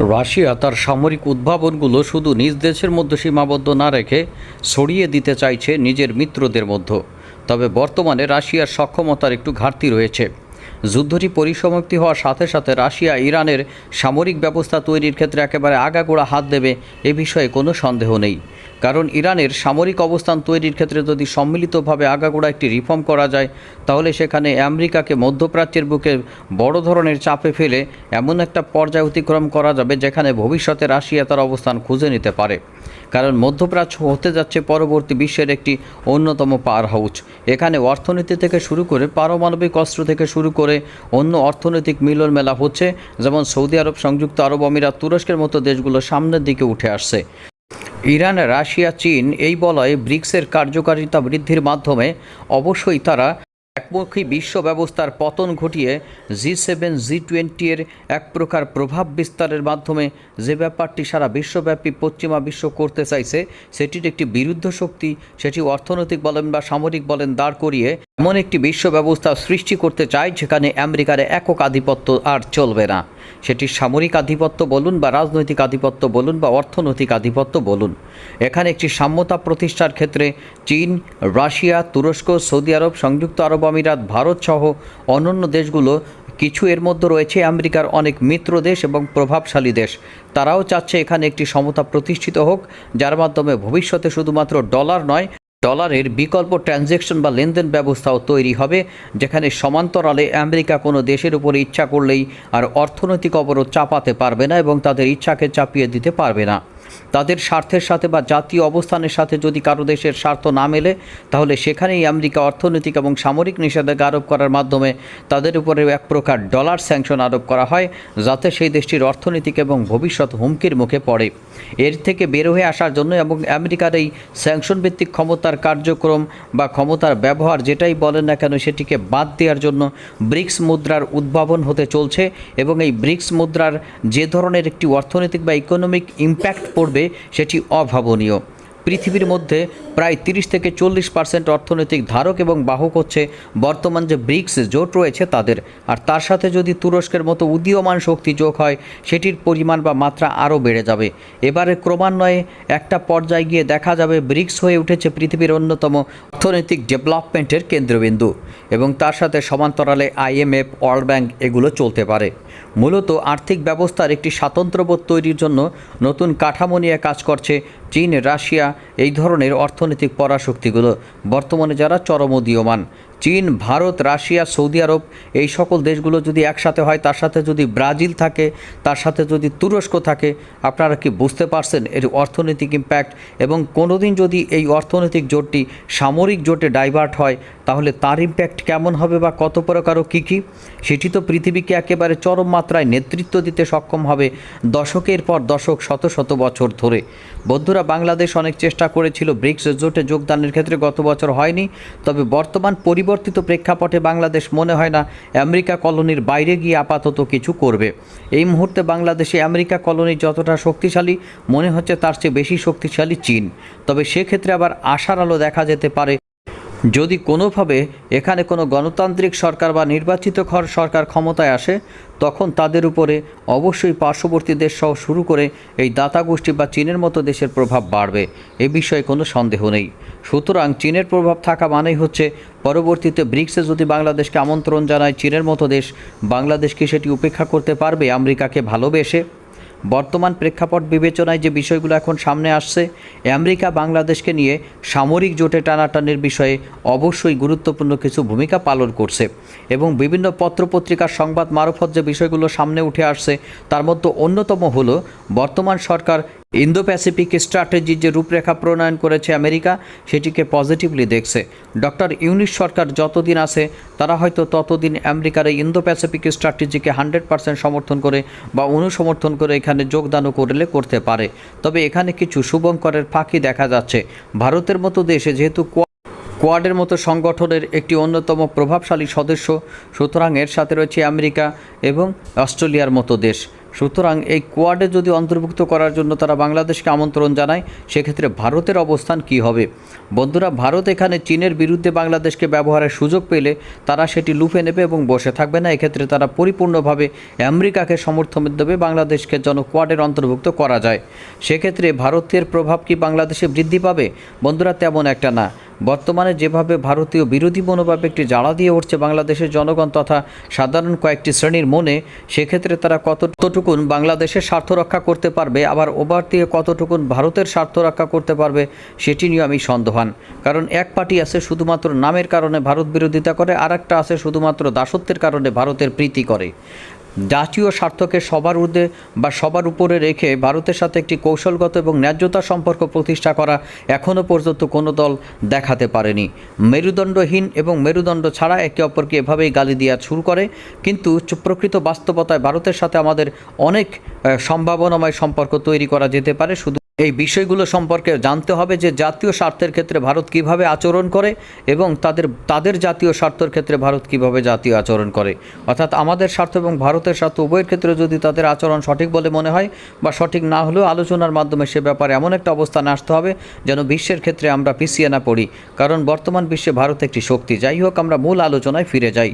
Russia তার সামরিক উদ্ভাবনগুলো শুধু নিজ দেশের মধ্যে সীমাবদ্ধ না রেখে ছড়িয়ে দিতে চাইছে নিজের মিত্রদের মধ্যে। তবে বর্তমানে রাশিয়ার সক্ষমতার একটু ঘাটতি রয়েছে। যুদ্ধটি পরিসমাপ্তি হওয়ার সাথে সাথে রাশিয়া ইরানের সামরিক ব্যবস্থা তৈরির ক্ষেত্রে একেবারে আগাগোড়া হাত দেবে এ বিষয়ে কোনো সন্দেহ নেই। কারণ ইরানের সামরিক অবস্থান তৈরির ক্ষেত্রে যদি সম্মিলিতভাবে আগাগোড়া একটি রিফর্ম করা যায়, তাহলে সেখানে আমেরিকাকে মধ্যপ্রাচ্যের বুকে বড় ধরনের চাপে ফেলে এমন একটা পর্যায় অতিক্রম করা যাবে যেখানে ভবিষ্যতে রাশিয়া তার অবস্থান খুঁজে নিতে পারে। কারণ মধ্যপ্রাচ্য হতে যাচ্ছে পরবর্তী বিশ্বের একটি অন্যতম পাওয়ার হাউস। এখানে অর্থনীতি থেকে শুরু করে পারমাণবিক অস্ত্র থেকে শুরু করে অন্য অর্থনৈতিক মিলন মেলা হচ্ছে, যেমন সৌদি আরব, সংযুক্ত আরব আমিরাত, তুরস্কের মতো দেশগুলো সামনের দিকে উঠে আসছে। ইরান, রাশিয়া, চীন এই বলয়ে ব্রিক্সের কার্যকারিতা বৃদ্ধির মাধ্যমে অবশ্যই তারা একমুখী বিশ্ব ব্যবস্থার পতন ঘটিয়ে জি সেভেন, জি টোয়েন্টি এর এক প্রকার প্রভাব বিস্তারের মাধ্যমে যে ব্যাপারটি সারা বিশ্বব্যাপী পশ্চিমা বিশ্ব করতে চাইছে, সেটির একটি বিরুদ্ধ শক্তি, সেটি অর্থনৈতিক বলেন বা সামরিক বলেন, দাঁড় করিয়ে এমন একটি বিশ্ব ব্যবস্থা সৃষ্টি করতে চায় যেখানে আমেরিকার একক আধিপত্য আর চলবে না। সেটি সামরিক আধিপত্য বলুন বা রাজনৈতিক আধিপত্য বলুন বা অর্থনৈতিক আধিপত্য বলুন। এখানে একটি সাম্যতা প্রতিষ্ঠার ক্ষেত্রে চীন, রাশিয়া, তুরস্ক, সৌদি আরব, সংযুক্ত আরব আমিরাত, ভারত সহ অন্যান্য দেশগুলো কিছু এর মধ্যে রয়েছে আমেরিকার অনেক মিত্র দেশ এবং প্রভাবশালী দেশ। তারাও চাচ্ছে এখানে একটি সমতা প্রতিষ্ঠিত হোক, যার মাধ্যমে ভবিষ্যতে শুধুমাত্র ডলার নয় ডলারের বিকল্প ট্রানজ্যাকশন বা লেনদেন ব্যবস্থাও তৈরি হবে, যেখানে সমান্তরালে আমেরিকা কোনো দেশের উপরে ইচ্ছা করলেই আর অর্থনৈতিক অবরোধ চাপাতে পারবে না এবং তাদের ইচ্ছাকে চাপিয়ে দিতে পারবে না। তাদের স্বার্থের সাথে বা জাতীয় অবস্থানের সাথে যদি কারও দেশের স্বার্থ না মেলে, তাহলে সেখানেই আমেরিকা অর্থনৈতিক এবং সামরিক নিষেধাজ্ঞা আরোপ করার মাধ্যমে তাদের উপরে এক প্রকার ডলার স্যাংশন আরোপ করা হয়, যাতে সেই দেশটির অর্থনৈতিক এবং ভবিষ্যৎ হুমকির মুখে পড়ে। এর থেকে বের হয়ে আসার জন্য এবং আমেরিকার এই স্যাংশন ভিত্তিক ক্ষমতার কার্যক্রম বা ক্ষমতার ব্যবহার যেটাই বলেন না কেন, সেটিকে বাদ দেওয়ার জন্য ব্রিক্স মুদ্রার উদ্ভাবন হতে চলছে এবং এই ব্রিক্স মুদ্রার যে ধরনের একটি অর্থনৈতিক বা ইকোনমিক ইম্প্যাক্ট পড়বে সেটি অভাবনীয়। পৃথিবীর মধ্যে প্রায় তিরিশ থেকে চল্লিশ পার্সেন্ট অর্থনৈতিক ধারক এবং বাহক হচ্ছে বর্তমান যে ব্রিক্স জোট রয়েছে তাদের। আর তার সাথে যদি তুরস্কের মতো উদীয়মান শক্তি যোগ হয়, সেটির পরিমাণ বা মাত্রা আরও বেড়ে যাবে। এবারে ক্রমান্বয়ে একটা পর্যায়ে গিয়ে দেখা যাবে ব্রিক্স হয়ে উঠেছে পৃথিবীর অন্যতম অর্থনৈতিক ডেভেলপমেন্টের কেন্দ্রবিন্দু এবং তার সাথে সমান্তরালে আইএমএফ ওয়ার্ল্ড ব্যাংক এগুলো চলতে পারে। মূলত আর্থিক ব্যবস্থার একটি স্বাতন্ত্র্যবোধ তৈরির জন্য নতুন কাঠামো নিয়ে কাজ করছে চীন রাশিয়া এই ধরনের অর্থনৈতিক পরাশক্তিগুলো বর্তমানে যারা চরম উদীয়মান। চীন, ভারত, রাশিয়া, সৌদি আরব এই সকল দেশগুলো যদি একসাথে হয়, তার সাথে যদি ব্রাজিল থাকে, তার সাথে যদি তুরস্ক থাকে, আপনারা কি বুঝতে পারছেন এর অর্থনৈতিক ইম্প্যাক্ট এবং কোনোদিন যদি এই অর্থনৈতিক জোটটি সামরিক জোটে ডাইভার্ট হয়, তাহলে তার ইম্প্যাক্ট কেমন হবে বা কত প্রকার ও কী কী? সেটি তো পৃথিবীকে একেবারে চরম মাত্রায় নেতৃত্ব দিতে সক্ষম হবে দশকের পর দশক, শত শত বছর ধরে। বন্ধুরা, বাংলাদেশ অনেক চেষ্টা করেছিল ব্রিক্স জোটে যোগদানের ক্ষেত্রে গত বছর হয়নি, তবে বর্তমান পরিবর্তিত প্রেক্ষাপটে বাংলাদেশ মনে হয় না আমেরিকা কলোনির বাইরে গিয়ে আপাতত কিছু করবে। এই মুহূর্তে বাংলাদেশে আমেরিকা কলোনি যতটা শক্তিশালী, মনে হচ্ছে তার চেয়ে বেশি শক্তিশালী চীন। তবে সেক্ষেত্রে আবার আশার আলো দেখা যেতে পারে। যদি কোনোভাবে এখানে কোনো গণতান্ত্রিক সরকার বা নির্বাচিত ঘর সরকার ক্ষমতায় আসে, তখন তাদের উপরে অবশ্যই পার্শ্ববর্তী দেশ সহ শুরু করে এই দাতা গোষ্ঠী বা চীনের মতো দেশের প্রভাব বাড়বে। এ বিষয়ে কোনো সন্দেহ নেই। সুতরাং চীনের প্রভাব থাকা মানেই হচ্ছে, পরবর্তীতে ব্রিক্সে যদি বাংলাদেশকে আমন্ত্রণ জানায় চীনের মতো দেশ, বাংলাদেশ কি সেটি উপেক্ষা করতে পারবে আমেরিকাকে ভালোবেসে? বর্তমান প্রেক্ষাপট বিবেচনায় যে বিষয়গুলো এখন সামনে আসছে, আমেরিকা বাংলাদেশকে নিয়ে সামরিক জোটে টানাটানির বিষয়ে অবশ্যই গুরুত্বপূর্ণ কিছু ভূমিকা পালন করছে এবং বিভিন্ন পত্রপত্রিকার সংবাদ মারফত যে বিষয়গুলো সামনে উঠে আসছে, তার মধ্যে অন্যতম হলো বর্তমান সরকার ইন্দো প্যাসিফিক স্ট্র্যাটেজির যে রূপরেখা প্রণয়ন করেছে আমেরিকা, সেটিকে পজিটিভলি দেখছে। ডক্টর ইউনিশ সরকার যতদিন আছে, তারা হয়তো ততদিন আমেরিকার এই ইন্দো প্যাসিফিক স্ট্র্যাটেজিকে হান্ড্রেড পার্সেন্ট সমর্থন করে বা অনুসমর্থন করে এখানে যোগদানও করলে করতে পারে। তবে এখানে কিছু শুভঙ্করের ফাঁকি দেখা যাচ্ছে। ভারতের মতো দেশে যেহেতু কোয়াডের মতো সংগঠনের একটি অন্যতম প্রভাবশালী সদস্য, সুতরাং এর সাথে রয়েছে আমেরিকা এবং অস্ট্রেলিয়ার মতো দেশ। সুতরাং এই কোয়াডে যদি অন্তর্ভুক্ত করার জন্য তারা বাংলাদেশকে আমন্ত্রণ জানায়, সেক্ষেত্রে ভারতের অবস্থান কি হবে? বন্ধুরা, ভারত এখানে চীনের বিরুদ্ধে বাংলাদেশকে ব্যবহারের সুযোগ পেলে তারা সেটি লুফে নেবে এবং বসে থাকবে না। এক্ষেত্রে তারা পরিপূর্ণভাবে আমেরিকাকে সমর্থন দেবে, বাংলাদেশকে যেন কোয়াডের অন্তর্ভুক্ত করা যায়। সেক্ষেত্রে ভারতের প্রভাব কি বাংলাদেশে বৃদ্ধি পাবে? বন্ধুরা, তেমন একটা না। বর্তমানে যেভাবে ভারতীয় বিরোধী মনোভাব একটি জ্বালা দিয়ে উঠছে বাংলাদেশের জনগণ তথা সাধারণ কয়েকটি শ্রেণির মনে, সেক্ষেত্রে তারা কতটুকুন বাংলাদেশের স্বার্থ রক্ষা করতে পারবে, আবার ওভার দিয়ে কতটুকুন ভারতের স্বার্থ রক্ষা করতে পারবে, সেটি নিয়ে আমি সন্দেহান। কারণ এক পার্টি আছে শুধুমাত্র নামের কারণে ভারত বিরোধিতা করে আর একটা আছে শুধুমাত্র দাসত্বের কারণে ভারতের প্রীতি করে। জাতীয় স্বার্থকে সবার ঊর্ধ্বে বা সবার উপরে রেখে ভারতের সাথে একটি কৌশলগত এবং ন্যায্যতা সম্পর্ক প্রতিষ্ঠা করা এখনও পর্যন্ত কোনো দল দেখাতে পারেনি। মেরুদণ্ডহীন এবং মেরুদণ্ড ছাড়া একে অপরকে এভাবেই গালি দেওয়া শুরু করে। কিন্তু প্রকৃত বাস্তবতায় ভারতের সাথে আমাদের অনেক সম্ভাবনাময় সম্পর্ক তৈরি করা যেতে পারে। শুধু এই বিষয়গুলো সম্পর্কে জানতে হবে যে জাতীয় স্বার্থের ক্ষেত্রে ভারত কীভাবে আচরণ করে এবং তাদের তাদের জাতীয় স্বার্থের ক্ষেত্রে ভারত কীভাবে জাতীয় আচরণ করে। অর্থাৎ আমাদের স্বার্থ এবং ভারতের স্বার্থ উভয়ের ক্ষেত্রে যদি তাদের আচরণ সঠিক বলে মনে হয় বা সঠিক না হলেও আলোচনার মাধ্যমে সে ব্যাপারে এমন একটা অবস্থানে আসতে হবে যেন বিশ্বের ক্ষেত্রে আমরা পিছিয়ে না পড়ি। কারণ বর্তমান বিশ্বে ভারত একটি শক্তি। যাই হোক, আমরা মূল আলোচনায় ফিরে যাই।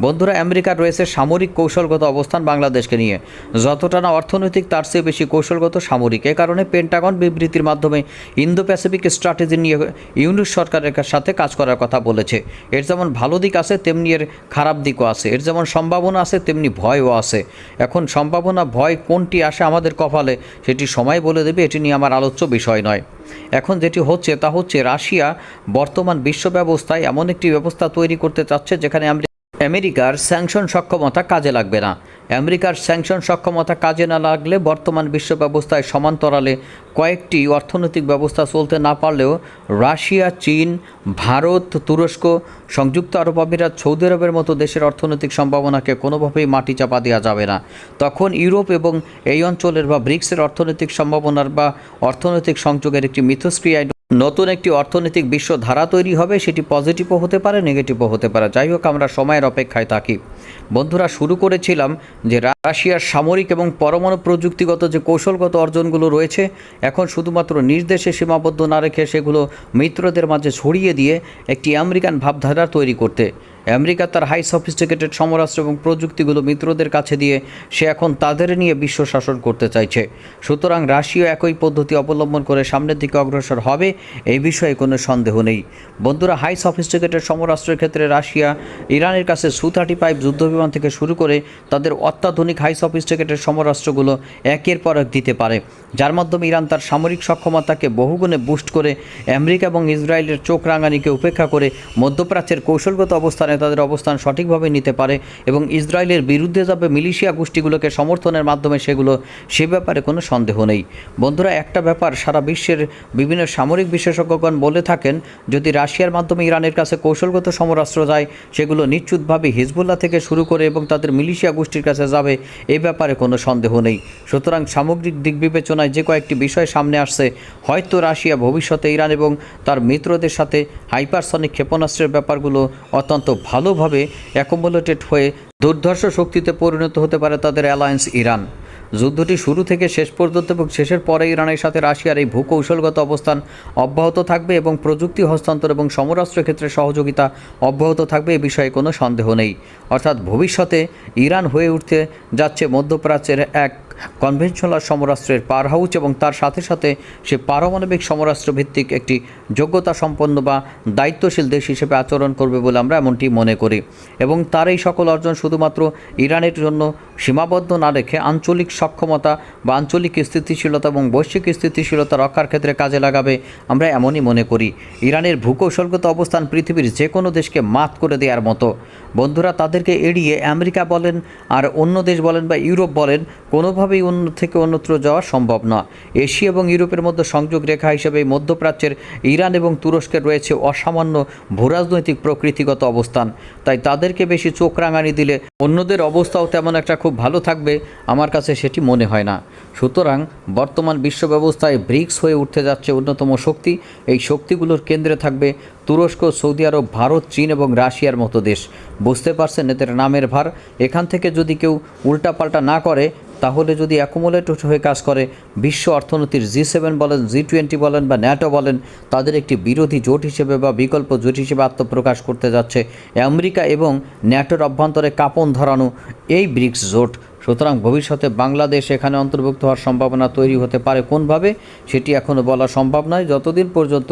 বন্ধুরা আমেরিকার রয়েছে সামরিক কৌশলগত অবস্থান বাংলাদেশকে নিয়ে। যতটা না অর্থনৈতিক, তার চেয়ে বেশি কৌশলগত সামরিক। এ কারণে পেন্টাগন বিবৃতির মাধ্যমে ইন্দো প্যাসিফিক স্ট্র্যাটেজি নিয়ে ইউনিট সরকারের সাথে কাজ করার কথা বলেছে। এর যেমন ভালো দিক আছে, তেমনি এর খারাপ দিকও আছে। এর যেমন সম্ভাবনা আছে, তেমনি ভয়ও আছে। এখন সম্ভাবনা, ভয় কোনটি আসে আমাদের কপালে সেটি সময় বলে দেবে, এটি নিয়ে আমার আলোচ্য বিষয় নয়। এখন যেটি হচ্ছে তা হচ্ছে রাশিয়া বর্তমান বিশ্ব ব্যবস্থায় এমন একটি ব্যবস্থা তৈরি করতে চাচ্ছে যেখানে আমরা আমেরিকার স্যাংশন সক্ষমতা কাজে লাগবে না। আমেরিকার স্যাংশন সক্ষমতা কাজে না লাগলে বর্তমান বিশ্ব ব্যবস্থায় সমান্তরালে কয়েকটি অর্থনৈতিক ব্যবস্থা চলতে না পারলেও রাশিয়া, চীন, ভারত, তুরস্ক, সংযুক্ত আরব আমিরাত, সৌদি আরবের মতো দেশের অর্থনৈতিক সম্ভাবনাকে কোনোভাবেই মাটি চাপা দেওয়া যাবে না। তখন ইউরোপ এবং এই অঞ্চলের বা ব্রিক্সের অর্থনৈতিক সম্ভাবনার বা অর্থনৈতিক সংযোগের একটি মিথস্ক্রিয়ায় নতুন একটি অর্থনৈতিক বিশ্ব ধারা তৈরি হবে, সেটি পজিটিভও হতে পারে নেগেটিভও হতে পারে। যাই হোক, আমরা সময়ের অপেক্ষায় থাকি। বন্ধুরা, শুরু করেছিলাম যে রাশিয়ার সামরিক এবং পরমাণু প্রযুক্তিগত যে কৌশলগত অর্জনগুলো রয়েছে, এখন শুধুমাত্র নিজ দেশে সীমাবদ্ধ না রেখে সেগুলো মিত্রদের মাঝে ছড়িয়ে দিয়ে একটি আমেরিকান ভাবধারা তৈরি করতে। আমেরিকা তার হাই সফিস্টিকেটেড সমরাস্ত্র এবং প্রযুক্তিগুলো মিত্রদের কাছে দিয়ে সে এখন তাদের নিয়ে বিশ্ব শাসন করতে চাইছে। সুতরাং রাশিয়া একই পদ্ধতি অবলম্বন করে সামনের দিকে অগ্রসর হবে, এই বিষয়ে কোনো সন্দেহ নেই। বন্ধুরা, হাই সফিস্টিকেটেড সমরাস্ত্রের ক্ষেত্রে রাশিয়া ইরানের কাছে সু থার্টি ফাইভ যুদ্ধবিমান থেকে শুরু করে তাদের অত্যাধুনিক হাই সফিস্টিকেটেড সমরাষ্ট্রগুলো একের পর এক দিতে পারে, যার মাধ্যমে ইরান তার সামরিক সক্ষমতাকে বহুগুণে বুস্ট করে আমেরিকা এবং ইসরায়েলের চোখ রাঙানিকে উপেক্ষা করে মধ্যপ্রাচ্যের কৌশলগত অবস্থানে তাদের অবস্থান সঠিকভাবে নিতে পারে এবং ইসরায়েলের বিরুদ্ধে যাবে মিলিশিয়া গোষ্ঠীগুলোকে সমর্থনের মাধ্যমে সেগুলো, সে ব্যাপারে কোনো সন্দেহ নেই। বন্ধুরা, একটা ব্যাপার সারা বিশ্বের বিভিন্ন সামরিক বিশেষজ্ঞগণ বলে থাকেন, যদি রাশিয়ার মাধ্যমে ইরানের কাছে কৌশলগত সমরাস্ত্র যায়, সেগুলো নিশ্চিতভাবে হিজবুল্লাহ থেকে শুরু করে এবং তাদের মিলিশিয়া গোষ্ঠীর কাছে যাবে, এ ব্যাপারে কোনো সন্দেহ নেই। সুতরাং সামগ্রিক দিক বিবেচনায় যে কয়েকটি বিষয় সামনে আসছে, হয়তো রাশিয়া ভবিষ্যতে ইরান এবং তার মিত্রদের সাথে হাইপারসনিক ক্ষেপণাস্ত্রের ব্যাপারগুলো অত্যন্ত ভালোভাবে অ্যাকোমোলেটেড হয়ে দুর্ধর্ষ শক্তিতে পরিণত হতে পারে তাদের অ্যালায়েন্স ইরান। যুদ্ধটি শুরু থেকে শেষ পর্যন্ত এবং শেষের পরে ইরানের সাথে রাশিয়ার এই ভূকৌশলগত অবস্থান অব্যাহত থাকবে এবং প্রযুক্তি হস্তান্তর এবং সমরাস্ত্র ক্ষেত্রে সহযোগিতা অব্যাহত থাকবে এ বিষয়ে কোনো সন্দেহ নেই। অর্থাৎ ভবিষ্যতে ইরান হয়ে উঠতে যাচ্ছে মধ্যপ্রাচ্যের এক কনভেনশনাল সমরাস্ত্রের পার হাউচ এবং তার সাথে সাথে সে পারমাণবিক সমরাস্ত্র ভিত্তিক একটি যোগ্যতা সম্পন্ন বা দায়িত্বশীল দেশ হিসেবে আচরণ করবে বলে আমরা এমনটি মনে করি। এবং তার এই সকল অর্জন শুধুমাত্র ইরানের জন্য সীমাবদ্ধ না রেখে আঞ্চলিক সক্ষমতা বা আঞ্চলিক স্থিতিশীলতা এবং বৈশ্বিক স্থিতিশীলতা রক্ষার ক্ষেত্রে কাজে লাগাবে আমরা এমনই মনে করি। ইরানের ভূকৌশলগত অবস্থান পৃথিবীর যে কোনো দেশকে মাত করে দেওয়ার মতো। বন্ধুরা, তাদেরকে এড়িয়ে আমেরিকা বলেন আর অন্য দেশ বলেন বা ইউরোপ বলেন কোনোভাবেই অন্য থেকে অন্যত্র যাওয়া সম্ভব না এশিয়া এবং ইউরোপের মধ্যে সংযোগ রেখা হিসেবে মধ্যপ্রাচ্যের ইরান এবং তুরস্কের রয়েছে অসামান্য ভূরাজনৈতিক প্রকৃতিগত অবস্থান। তাই তাদেরকে বেশি চোখ রাঙানি দিলে অন্যদের অবস্থাও তেমন একটা খুব ভালো থাকবে আমার কাছে সেটি মনে হয় না। সুতরাং বর্তমান বিশ্ব ব্যবস্থায় ব্রিক্স হয়ে উঠতে যাচ্ছে অন্যতম শক্তি। এই শক্তিগুলোর কেন্দ্রে থাকবে তুরস্ক, সৌদি আরব, ভারত, চীন এবং রাশিয়ার মতো দেশ। বুঝতে পারছেন এদের নামের ভার? এখান থেকে যদি কেউ উল্টাপাল্টা না করে তাহলে যদি অ্যাকুমুলেটেড হয়ে কাজ করে, বিশ্ব অর্থনীতির জি সেভেন বলেন জি টোয়েন্টি বলেন বা ন্যাটো বলেন, তাদের একটি বিরোধী জোট হিসেবে বা বিকল্প জোট হিসেবে আত্মপ্রকাশ করতে যাচ্ছে আমেরিকা এবং ন্যাটোর অভ্যন্তরে কাঁপন ধরানো এই ব্রিক্স জোট। সুতরাং ভবিষ্যতে বাংলাদেশ এখানে অন্তর্ভুক্ত হওয়ার সম্ভাবনা তৈরি হতে পারে কোনভাবে, সেটি এখনও বলা সম্ভব নয়। যতদিন পর্যন্ত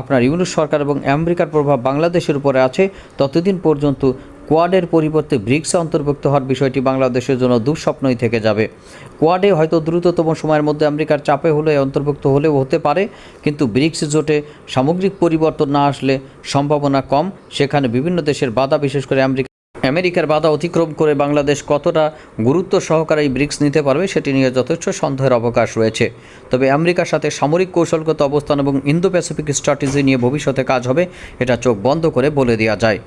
আপনার ইউনুস সরকার এবং আমেরিকার প্রভাব বাংলাদেশের উপরে আছে, ততদিন পর্যন্ত কোয়াডের পরিবর্তে ব্রিক্সে অন্তর্ভুক্ত হওয়ার বিষয়টি বাংলাদেশের জন্য দুঃস্বপ্নই থেকে যাবে। কোয়াডে হয়তো দ্রুততম সময়ের মধ্যে আমেরিকার চাপে হলে অন্তর্ভুক্ত হলেও হতে পারে, কিন্তু ব্রিক্স জোটে সামগ্রিক পরিবর্তন না আসলে সম্ভাবনা কম। সেখানে বিভিন্ন দেশের বাধা, বিশেষ করে আমেরিকা আমেরিকার বাধা অতিক্রম করে বাংলাদেশ কতটা গুরুত্ব সহকারে এই ব্রিক্স নিতে পারবে সেটি নিয়ে যথেষ্ট সন্দেহের অবকাশ রয়েছে। তবে আমেরিকার সাথে সামরিক কৌশলগত অবস্থান এবং ইন্দো প্যাসিফিক স্ট্র্যাটেজি নিয়ে ভবিষ্যতে কাজ হবে, এটা চোখ বন্ধ করে বলে দেওয়া যায়।